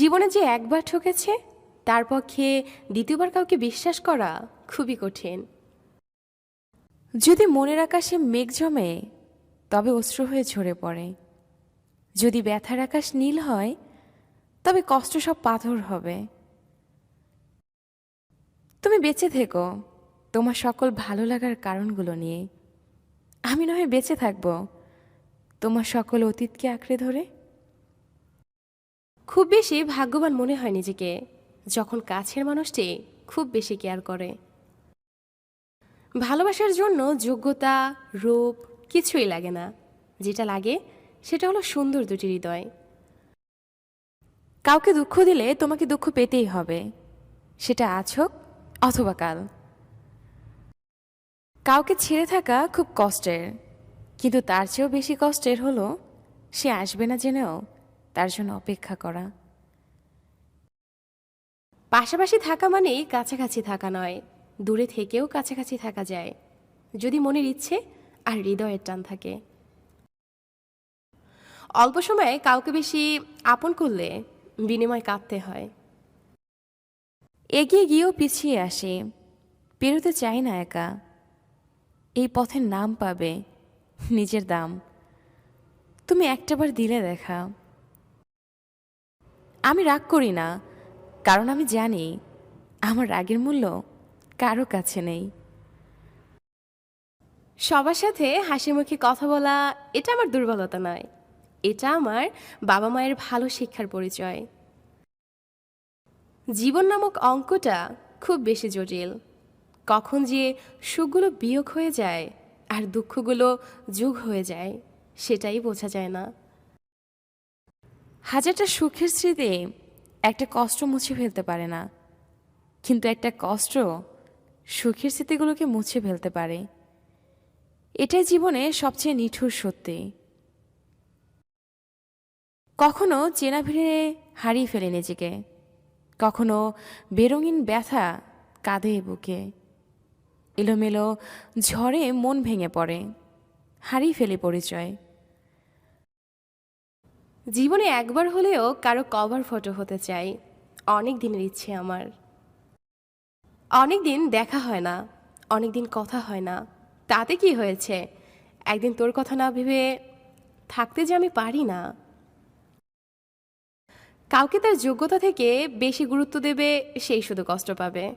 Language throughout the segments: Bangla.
জীবনে যে একবার ঠকেছে, তার পক্ষে দ্বিতীয়বার কাউকে বিশ্বাস করা খুবই কঠিন। যদি মনের আকাশে মেঘ জমে, তবে অশ্রু হয়ে ঝরে পড়ে। যদি ব্যথার আকাশ নীল হয়, তবে কষ্ট সব পাথর হবে। তুমি বেঁচে থেকো। তোমার সকল ভালো লাগার কারণগুলো নিয়ে। আমি নয় বেঁচে থাকব। তোমার সকল অতীতকে আঁকড়ে ধরে। খুব বেশি ভাগ্যবান মনে হয় নিজেকে, যখন কাছের মানুষটি খুব বেশি কেয়ার করে। ভালোবাসার জন্য যোগ্যতা, রূপ কিছুই লাগে না। যেটা লাগে, সেটা হলো সুন্দর দুটি হৃদয়। কাউকে দুঃখ দিলে তোমাকে দুঃখ পেতেই হবে। সেটা আজ হোক অথবা কাল। কাউকে ছেড়ে থাকা খুব কষ্টের, কিন্তু তার চেয়েও বেশি কষ্টের হলো, সে আসবে না জেনেও তার জন্য অপেক্ষা করা। পাশাপাশি থাকা মানেই কাছাকাছি থাকা নয়, দূরে থেকেও কাছাকাছি থাকা যায়, যদি মনের ইচ্ছে আর হৃদয়ের টান থাকে। অল্প সময়ে কাউকে বেশি আপন করলে বিনিময় কাঁদতে হয়। এগিয়ে গিয়েও পিছিয়ে আসে, পেরোতে চাই না একা। এই পথের নাম পাবে নিজের দাম। তুমি একটাবার দিলে দেখা। আমি রাগ করি না, কারণ আমি জানি আমার রাগের মূল্য কারও কাছে নেই। সবার সাথে হাসি মুখে কথা বলা, এটা আমার দুর্বলতা নয়। এটা আমার বাবা মায়ের ভালো শিক্ষার পরিচয়। জীবন নামক অঙ্কটা খুব বেশি জটিল। কখন যে সুখগুলো বিয়োগ হয়ে যায় আর দুঃখগুলো যোগ হয়ে যায়, সেটাই বোঝা যায় না। হাজারটা সুখের স্মৃতি একটা কষ্ট মুছে ফেলতে পারে না। কিন্তু একটা কষ্ট সুখের স্মৃতিগুলোকে মুছে ফেলতে পারে। এটাই জীবনে সবচেয়ে নিঠুর সত্যি। কখনো চেনা ভিড়ে হারিয়ে ফেলে নিজেকে। কখনো বেরঙিন ব্যথা কাঁধে বুকে। এলোমেলো ঝড়ে মন ভেঙে পড়ে। হারিয়ে ফেলে পরিচয়। জীবনে একবার হলেও কারও কভার ফটো হতে চাই। অনেক দিনের ইচ্ছে আমার। অনেক দিন দেখা হয় না অনেক দিন কথা হয় না। তাতে কি হয়েছে? একদিন তোর কথা না ভেবে থাকতে যে আমি পারি না। কাউকে তার যোগ্যতা থেকে বেশি গুরুত্ব দেবে, সেই শুধু কষ্ট পাবে।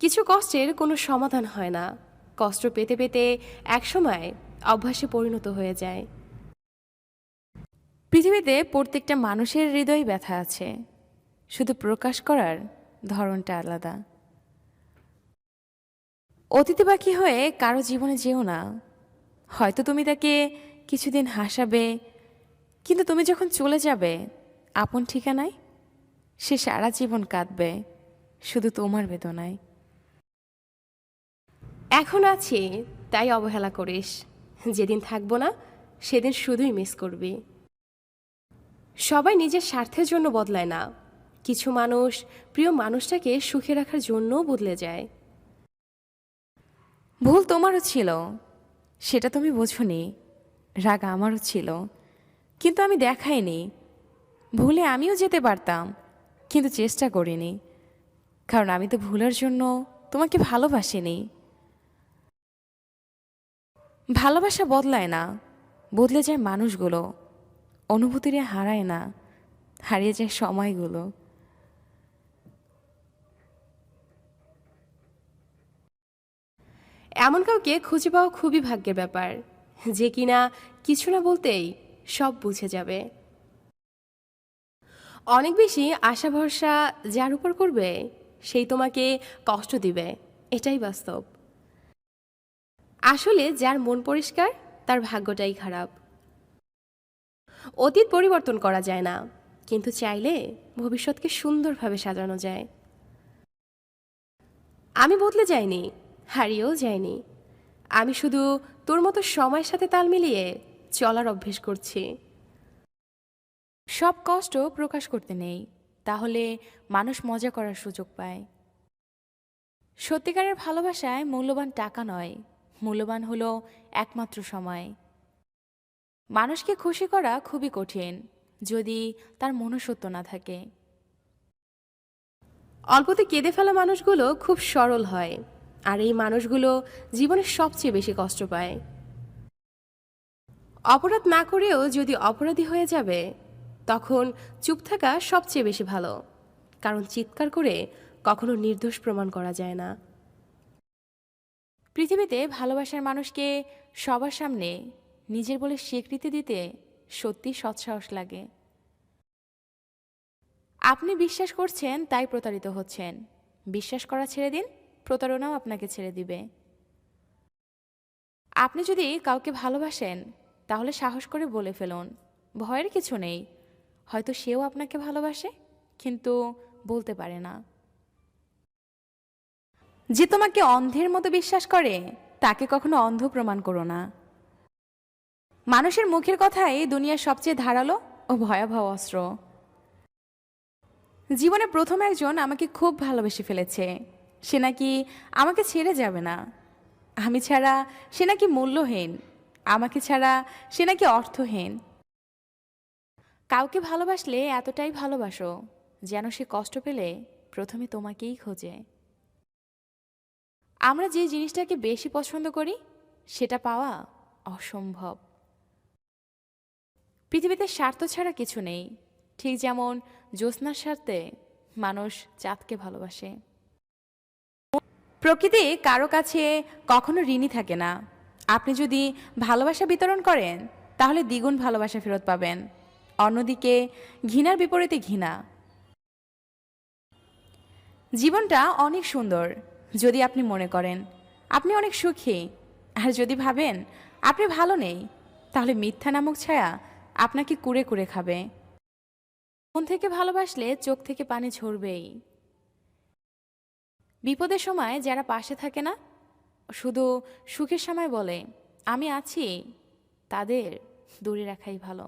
কিছু কষ্টের কোনো সমাধান হয় না। কষ্ট পেতে পেতে একসময় অভ্যাসে পরিণত হয়ে যায়। পৃথিবীতে প্রত্যেকটা মানুষের হৃদয় ব্যথা আছে। শুধু প্রকাশ করার ধরনটা আলাদা। অতীতে বাকি হয়ে কারও জীবনে যেও না। হয়তো তুমি তাকে কিছুদিন হাসাবে, কিন্তু তুমি যখন চলে যাবে, আপন ঠিকানায় সে সারা জীবন কাঁদবে, শুধু তোমার বেদনায়। এখন আছি, তাই অবহেলা করিস। যেদিন থাকব না, সেদিন শুধুই মিস করবি। সবাই নিজের স্বার্থের জন্য বদলায় না। কিছু মানুষ প্রিয় মানুষটাকে সুখে রাখার জন্যও বদলে যায়। ভুল তোমারও ছিল, সেটা তুমি বোঝনি, রাগ আমারও ছিল, কিন্তু আমি দেখাইনি। ভুলে আমিও যেতে পারতাম, কিন্তু চেষ্টা করিনি, কারণ আমি তো ভুলের জন্য তোমাকে ভালোবাসিনি। ভালোবাসা বদলায় না, বদলে যায় মানুষগুলো। অনুভূতিরে হারায় না, হারিয়ে যায় সময়গুলো। এমন কাউকে খুঁজে পাওয়া খুবই ভাগ্যের ব্যাপার, যে কিনা কিছু না বলতেই সব বুঝে যাবে। অনেক বেশি আশা ভরসা যার উপর করবে, সেই তোমাকে কষ্ট দিবে, এটাই বাস্তব। আসলে যার মন পরিষ্কার, তার ভাগ্যটাই খারাপ। অতীত পরিবর্তন করা যায় না, কিন্তু চাইলে ভবিষ্যৎকে সুন্দরভাবে সাজানো যায়। আমি বদলে যাইনি, হারিয়েও যাইনি। আমি শুধু তোর মতো সময়ের সাথে তাল মিলিয়ে চলার অভ্যেস করছি। সব কষ্ট প্রকাশ করতে নেই, তাহলে মানুষ মজা করার সুযোগ পায়। সত্যিকারের ভালোবাসায় মূল্যবান টাকা নয়, মূল্যবান হলো একমাত্র সময়। মানুষকে খুশি করা খুবই কঠিন, যদি তার মনুষ্যত্ব না থাকে। অল্পতে কেঁদে ফেলা মানুষগুলো খুব সরল হয়, আর এই মানুষগুলো জীবনে সবচেয়ে বেশি কষ্ট পায়। অপরাধ না করেও যদি অপরাধী হয়ে যাবে, তখন চুপ থাকা সবচেয়ে বেশি ভালো, কারণ চিৎকার করে কখনো নির্দোষ প্রমাণ করা যায় না। পৃথিবীতে ভালোবাসার মানুষকে সবার সামনে নিজের বলে স্বীকৃতি দিতে সত্যি সৎসাহস লাগে। আপনি বিশ্বাস করছেন, তাই প্রতারিত হচ্ছেন। বিশ্বাস করা ছেড়ে দিন, প্রতারণাও আপনাকে ছেড়ে দিবে। আপনি যদি কাউকে ভালোবাসেন, তাহলে সাহস করে বলে ফেলুন, ভয়ের কিছু নেই। হয়তো সেও আপনাকে ভালোবাসে, কিন্তু বলতে পারে না। যে তোমাকে অন্ধের মতো বিশ্বাস করে, তাকে কখনো অন্ধ প্রমাণ করো না। মানুষের মুখের কথাই দুনিয়ার সবচেয়ে ধারালো ও ভয়াবহ অস্ত্র। জীবনে প্রথম একজন আমাকে খুব ভালোবেসে ফেলেছে। সে নাকি আমাকে ছেড়ে যাবে না। আমি ছাড়া সে নাকি মূল্যহীন। আমাকে ছাড়া সে নাকি অর্থহীন। কাউকে ভালোবাসলে এতটাই ভালোবাসো যেন সে কষ্ট পেলে প্রথমে তোমাকেই খোঁজে। আমরা যে জিনিসটাকে বেশি পছন্দ করি, সেটা পাওয়া অসম্ভব। পৃথিবীতে স্বার্থ ছাড়া কিছু নেই। ঠিক যেমন জ্যোৎস্নার স্বার্থে মানুষ চাঁদকে ভালোবাসে। প্রকৃতি কারও কাছে কখনো ঋণী থাকে না। আপনি যদি ভালোবাসা বিতরণ করেন, তাহলে দ্বিগুণ ভালোবাসা ফেরত পাবেন। অন্যদিকে, ঘৃণার বিপরীতে ঘৃণা। জীবনটা অনেক সুন্দর, যদি আপনি মনে করেন। আপনি অনেক সুখী। আর যদি ভাবেন, আপনি ভালো নেই, তাহলে মিথ্যা নামক ছায়া আপনাকে কুড়ে কুড়ে খাবে। মন থেকে ভালোবাসলে চোখ থেকে পানি ঝরবেই। বিপদের সময় যারা পাশে থাকে না, শুধু সুখের সময় বলে, আমি আছি, তাদের দূরে রাখাই ভালো।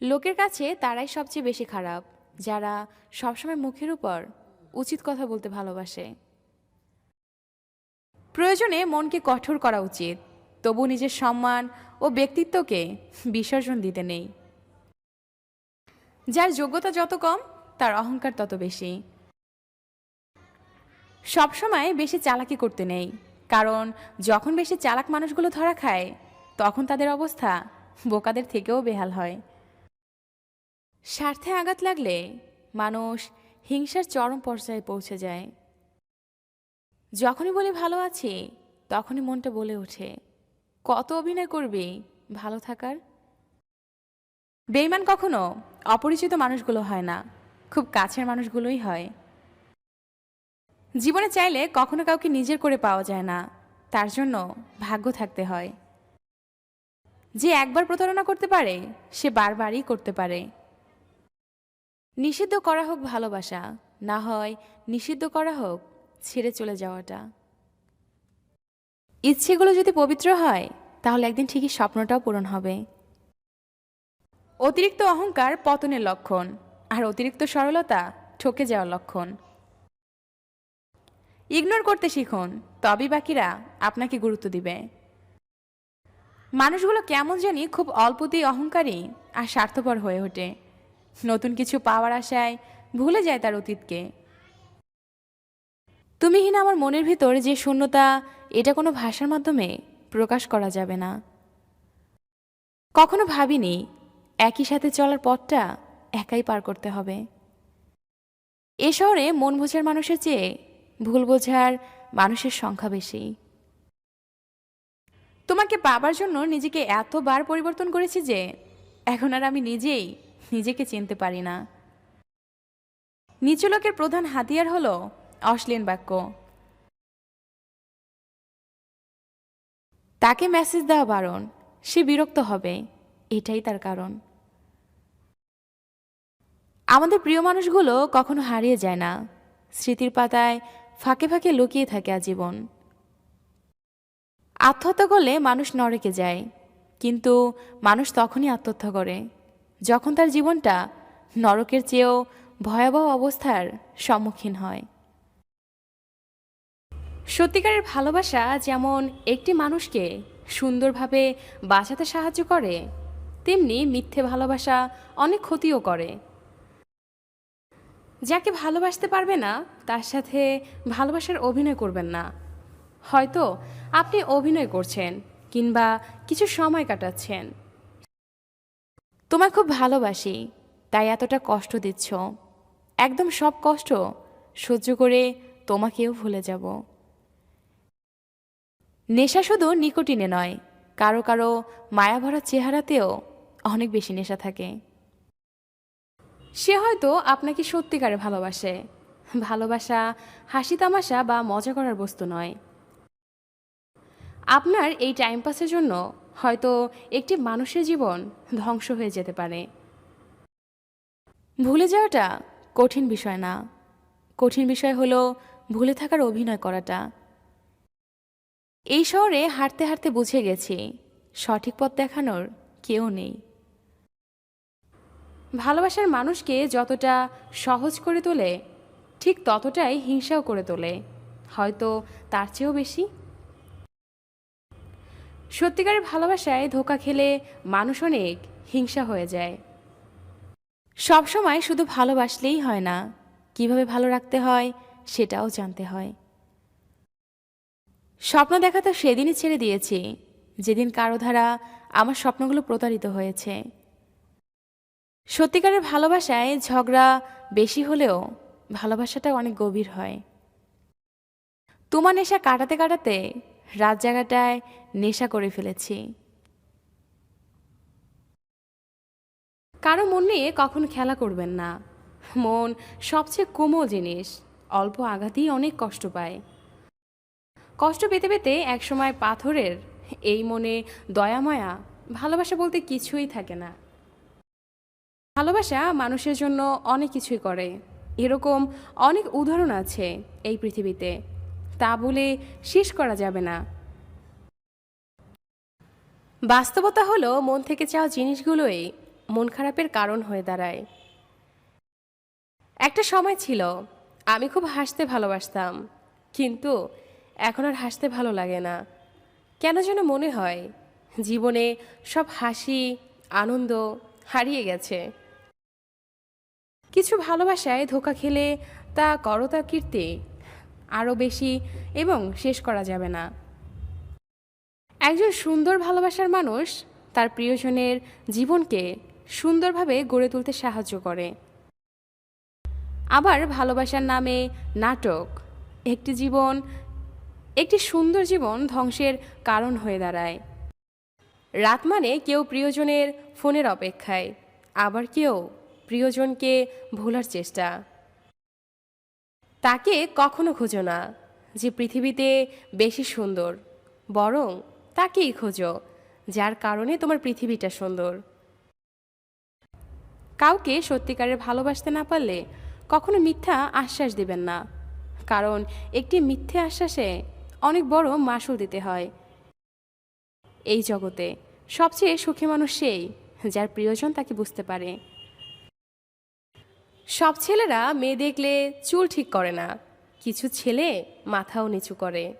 লোকের কাছে তারাই সবচেয়ে বেশি খারাপ, যারা সবসময় মুখের উপর উচিত কথা বলতে ভালোবাসে। প্রয়োজনে মনকে কঠোর করা উচিত তবু নিজের সম্মান ও ব্যক্তিত্বকে বিসর্জন দিতে নেই। যার যোগ্যতা যত কম, তার অহংকার তত বেশি। সবসময় বেশি চালাকি করতে নেই, কারণ যখন বেশি চালাক মানুষগুলো ধরা খায়, তখন তাদের অবস্থা বোকাদের থেকেও বেহাল হয়। স্বার্থে আঘাত লাগলে মানুষ হিংসার চরম পর্যায়ে পৌঁছে যায়। যখনই বলি ভালো আছি, তখনই মনটা বলে ওঠে। কত অভিনয় করবি? ভালো থাকার? বেইমান কখনো অপরিচিত মানুষগুলো হয় না, খুব কাছের মানুষগুলোই হয়। জীবনে চাইলে কখনো কাউকে নিজের করে পাওয়া যায় না, তার জন্য ভাগ্য থাকতে হয়। যে একবার প্রতারণা করতে পারে, সে বারবারই করতে পারে। নিষিদ্ধ করা হোক ভালোবাসা, না হয় নিষিদ্ধ করা হোক ছেড়ে চলে যাওয়াটা। ইচ্ছেগুলো যদি পবিত্র হয়, তাহলে একদিন ঠিকই স্বপ্নটাও পূরণ হবে। অতিরিক্ত অহংকার পতনের লক্ষণ আর অতিরিক্ত সরলতা ঠকে যাওয়ার লক্ষণ। ইগনোর করতে শিখুন, তবেই বাকিরা আপনাকে গুরুত্ব দিবে। মানুষগুলো কেমন জানি খুব অল্পতেই অহংকারী আর স্বার্থপর হয়ে ওঠে। নতুন কিছু পাওয়ার আশায় ভুলে যায় তার অতীতকে। তুমিহীন আমার মনের ভিতর যে শূন্যতা, এটা কোনো ভাষার মাধ্যমে প্রকাশ করা যাবে না। কখনো ভাবিনি একই সাথে চলার পথটা একাই পার করতে হবে। এ শহরে মন বোঝার মানুষের চেয়ে ভুল বোঝার মানুষের সংখ্যা বেশি। তোমাকে পাবার জন্য নিজেকে এতবার পরিবর্তন করেছি যে এখন আর আমি নিজেই নিজেকে চিনতে পারি না। নিচু লোকের প্রধান হাতিয়ার হলো অশ্লীল বাক্য। তাকে মেসেজ দেওয়া বারণ, সে বিরক্ত হবে, এটাই তার কারণ। আমাদের প্রিয় মানুষগুলো কখনো হারিয়ে যায় না। স্মৃতির পাতায় ফাঁকে ফাঁকে লুকিয়ে থাকে আজীবন। আত্মহত্যা করলে মানুষ নরকে যায়, কিন্তু মানুষ তখনই আত্মহত্যা করে, যখন তার জীবনটা নরকের চেয়েও ভয়াবহ অবস্থার সম্মুখীন হয়। সত্যিকারের ভালোবাসা যেমন একটি মানুষকে সুন্দরভাবে বাঁচাতে সাহায্য করে, তেমনি মিথ্যে ভালোবাসা অনেক ক্ষতিও করে। যাকে ভালোবাসতে পারবে না, তার সাথে ভালোবাসার অভিনয় করবেন না। হয়তো আপনি অভিনয় করছেন কিংবা কিছু সময় কাটাচ্ছেন। তোমায় খুব ভালোবাসি, তাই এতটা কষ্ট দিচ্ছ। একদম সব কষ্ট সহ্য করে তোমাকেও ভুলে যাব। নেশা শুধু নিকোটিনে নয়, কারও কারও মায়াভরা চেহারাতেও অনেক বেশি নেশা থাকে। সে হয়তো আপনাকে সত্যিকারে ভালোবাসে। ভালোবাসা, হাসি তামাশা বা মজা করার বস্তু নয়। আপনার এই টাইম পাসের জন্য হয়তো একটি মানুষের জীবন ধ্বংস হয়ে যেতে পারে। ভুলে যাওয়াটা কঠিন বিষয় না। কঠিন বিষয় হলো ভুলে থাকার অভিনয় করাটা। এই শহরে হাঁটতে হাঁটতে বুঝে গেছি, সঠিক পথ দেখানোর কেউ নেই। ভালোবাসার মানুষকে যতটা সহজ করে তোলে, ঠিক ততটাই হিংসাও করে তোলে, হয়তো তার চেয়েও বেশি। সত্যিকারের ভালোবাসায় ধোকা খেলে মানুষ অনেক হিংসা হয়ে যায়। সব সময় শুধু ভালোবাসলেই হয় না, কীভাবে ভালো রাখতে হয় সেটাও জানতে হয়। স্বপ্ন দেখা তো সেদিনই ছেড়ে দিয়েছি, যেদিন কারও ধারা আমার স্বপ্নগুলো প্রতারিত হয়েছে। সত্যিকারের ভালোবাসায় ঝগড়া বেশি হলেও ভালোবাসাটা অনেক গভীর হয়। তোমার নেশা কাটাতে কাটাতে রাত জায়গাটায় নেশা করে ফেলেছি। কারও মন নিয়ে কখনো খেলা করবেন না। মন সবচেয়ে কোমল জিনিস, অল্প আঘাতেই অনেক কষ্ট পায়। কষ্ট পেতে পেতে একসময় পাথরের এই মনে দয়াময়া ভালোবাসা বলতে কিছুই থাকে না। ভালোবাসা মানুষের জন্য অনেক কিছুই করে। এরকম অনেক উদাহরণ আছে এই পৃথিবীতে। তা বলে শেষ করা যাবে না। বাস্তবতা হলো মন থেকে চাওয়া জিনিসগুলোই মন খারাপের কারণ হয়ে দাঁড়ায়। একটা সময় ছিল, আমি খুব হাসতে ভালোবাসতাম। কিন্তু এখন আর হাসতে ভালো লাগে না। কেন যেন মনে হয়, জীবনে সব হাসি, আনন্দ হারিয়ে গেছে। কিছু ভালোবাসায় ধোকা খেলে তা করতা কীর্তি, আরও বেশি এবং শেষ করা যাবে না। একজন সুন্দর ভালোবাসার মানুষ তার প্রিয়জনের জীবনকে সুন্দরভাবে গড়ে তুলতে সাহায্য করে। আবার ভালোবাসার নামে নাটক, একটি জীবন একটি সুন্দর জীবন ধ্বংসের কারণ হয়ে দাঁড়ায়। রাত মানে কেউ প্রিয়জনের ফোনের অপেক্ষায়, আবার কেউ প্রিয়জনকে ভোলার চেষ্টা। তাকে কখনো খোঁজো না যে পৃথিবীতে বেশি সুন্দর, বরং তাকেই খোঁজো যার কারণে তোমার পৃথিবীটা সুন্দর। কাউকে সত্যিকারের ভালোবাসতে না পারলে কখনো মিথ্যা আশ্বাস দিবেন না, কারণ একটি মিথ্যে আশ্বাসে অনেক বড় মাসুল দিতে হয়। এই জগতে সবচেয়ে সুখী মানুষ সেই, যার প্রিয়জন তাকে বুঝতে পারে। সব ছেলেরা মেয়ে দেখলে চুল ঠিক করে না। কিছু ছেলে মাথাও নিচু করে।